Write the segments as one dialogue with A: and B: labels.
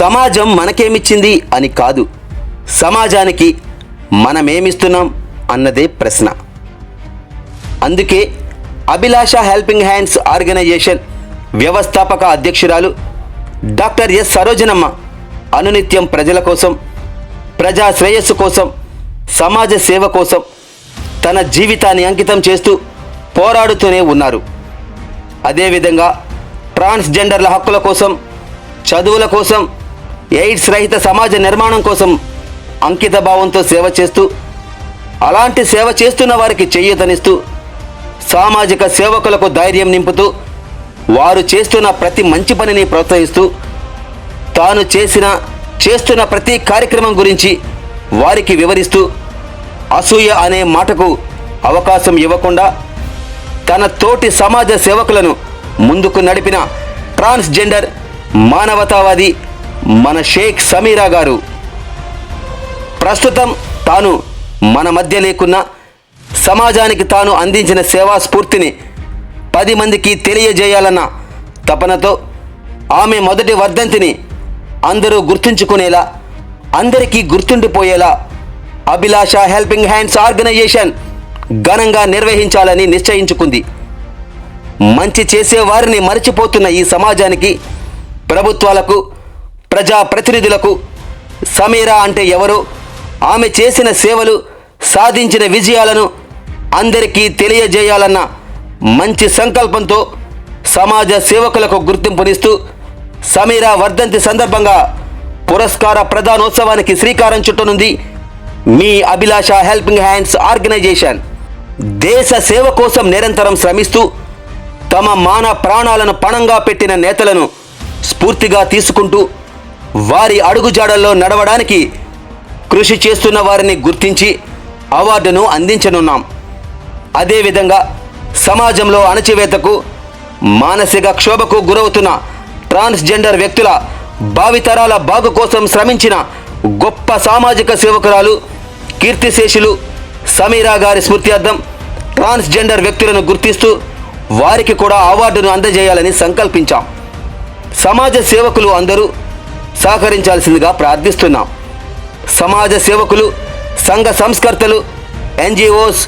A: సమాజం మనకేమిచ్చింది అని కాదు. సమాజానికి మనమేమిస్తున్నాం అన్నదే ప్రశ్న. అందుకే అభిలాష హెల్పింగ్ హ్యాండ్స్ ఆర్గనైజేషన్ వ్యవస్థాపక అధ్యక్షురాలు డాక్టర్ ఎస్ సరోజనమ్మ అనునిత్యం ప్రజల కోసం ప్రజా శ్రేయస్సు కోసం సమాజ సేవ కోసం తన జీవితాన్ని అంకితం చేస్తూ పోరాడుతూనే ఉన్నారు. అదేవిధంగా ట్రాన్స్జెండర్ల హక్కుల కోసం చదువుల కోసం ఎయిడ్స్ రహిత సమాజ నిర్మాణం కోసం అంకిత భావంతో సేవ చేస్తూ అలాంటి సేవ చేస్తున్న వారికి చేయూతనిస్తూ సామాజిక సేవకులకు ధైర్యం నింపుతూ వారు చేస్తున్న ప్రతి మంచి పనిని ప్రోత్సహిస్తూ తాను చేసిన చేస్తున్న ప్రతి కార్యక్రమం గురించి వారికి వివరిస్తూ అసూయ అనే మాటకు అవకాశం ఇవ్వకుండా తన తోటి సమాజ సేవకులను ముందుకు నడిపిన ట్రాన్స్జెండర్ మానవతావాది మన షేక్ సమీరా గారు. ప్రస్తుతం తాను మన మధ్య లేకున్నా సమాజానికి తాను అందించిన సేవా స్ఫూర్తిని పది మందికి తెలియజేయాలన్న తపనతో ఆమె మొదటి వర్ధంతిని అందరూ గుర్తుంచుకునేలా అందరికీ గుర్తుండిపోయేలా అభిలాష హెల్పింగ్ హ్యాండ్స్ ఆర్గనైజేషన్ ఘనంగా నిర్వహించాలని నిశ్చయించుకుంది. మంచి చేసేవారిని మరచిపోతున్న ఈ సమాజానికి ప్రభుత్వాలకు ప్రజా ప్రతినిధులకు సమీరా అంటే ఎవరో? ఆమె చేసిన సేవలు సాధించిన విజయాలను అందరికీ తెలియజేయాలన్న మంచి సంకల్పంతో సమాజ సేవకులకు గుర్తింపునిస్తూ సమీరా వర్ధంతి సందర్భంగా పురస్కార ప్రధానోత్సవానికి శ్రీకారం చుట్టనుంది మీ అభిలాష హెల్పింగ్ హ్యాండ్స్ ఆర్గనైజేషన్. దేశ సేవ కోసం నిరంతరం శ్రమిస్తూ తమ మాన ప్రాణాలను పణంగా పెట్టిన నేతలను స్ఫూర్తిగా తీసుకుంటూ వారి అడుగుజాడల్లో నడవడానికి కృషి చేస్తున్న వారిని గుర్తించి అవార్డును అందించనున్నాం. అదేవిధంగా సమాజంలో అణచివేతకు మానసిక క్షోభకు గురవుతున్న ట్రాన్స్జెండర్ వ్యక్తుల భావితరాల బాగు కోసం శ్రమించిన గొప్ప సామాజిక సేవకురాలు కీర్తిశేషులు సమీరా గారి స్మృత్యార్థం ట్రాన్స్జెండర్ వ్యక్తులను గుర్తిస్తూ వారికి కూడా అవార్డును అందజేయాలని సంకల్పించాం. సమాజ సేవకులు అందరూ సహకరించాల్సిందిగా ప్రార్థిస్తున్నాం. సమాజ సేవకులు సంఘ సంస్కర్తలు ఎన్జిఓస్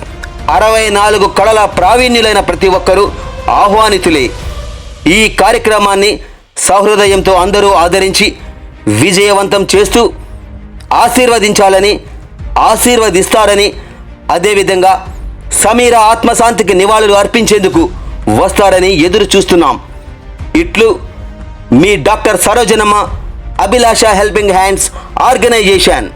A: అరవై నాలుగు కళల ప్రావీణ్యులైన ప్రతి ఒక్కరూ ఆహ్వానితులే. ఈ కార్యక్రమాన్ని సహృదయంతో అందరూ ఆదరించి విజయవంతం చేస్తూ ఆశీర్వదించాలని ఆశీర్వదిస్తారని అదేవిధంగా సమీర ఆత్మశాంతికి నివాళులు అర్పించేందుకు వస్తారని ఎదురు చూస్తున్నాం ఇట్లు మీ doctor Sarojanamma Abhilasha helping hands organisation